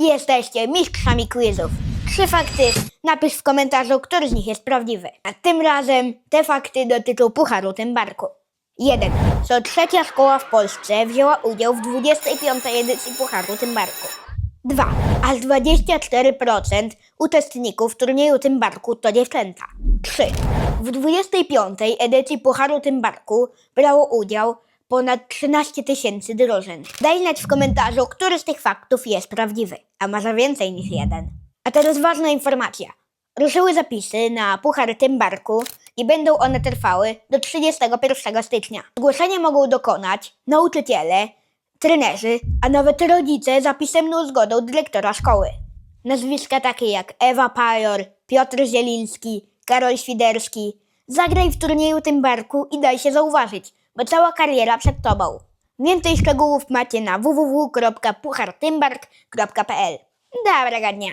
Jesteście mistrzami quizów. Trzy fakty, napisz w komentarzu, który z nich jest prawdziwy. A tym razem te fakty dotyczą Pucharu Tymbarku. 1. Co trzecia szkoła w Polsce wzięła udział w 25. edycji Pucharu Tymbarku. 2. Aż 24% uczestników turnieju Tymbarku to dziewczęta. 3. W 25. edycji Pucharu Tymbarku brało udział ponad 13 tysięcy drużyn. Daj znać w komentarzu, który z tych faktów jest prawdziwy, a może więcej niż jeden. A teraz ważna informacja. Ruszyły zapisy na Puchar Tymbarku i będą one trwały do 31 stycznia. Zgłoszenie mogą dokonać nauczyciele, trenerzy, a nawet rodzice za pisemną zgodą dyrektora szkoły. Nazwiska takie jak Ewa Pajor, Piotr Zieliński, Karol Świderski. Zagraj w turnieju Tymbarku i daj się zauważyć, bo cała kariera przed tobą. Więcej szczegółów macie na www.puchartymbark.pl Dobrego dnia!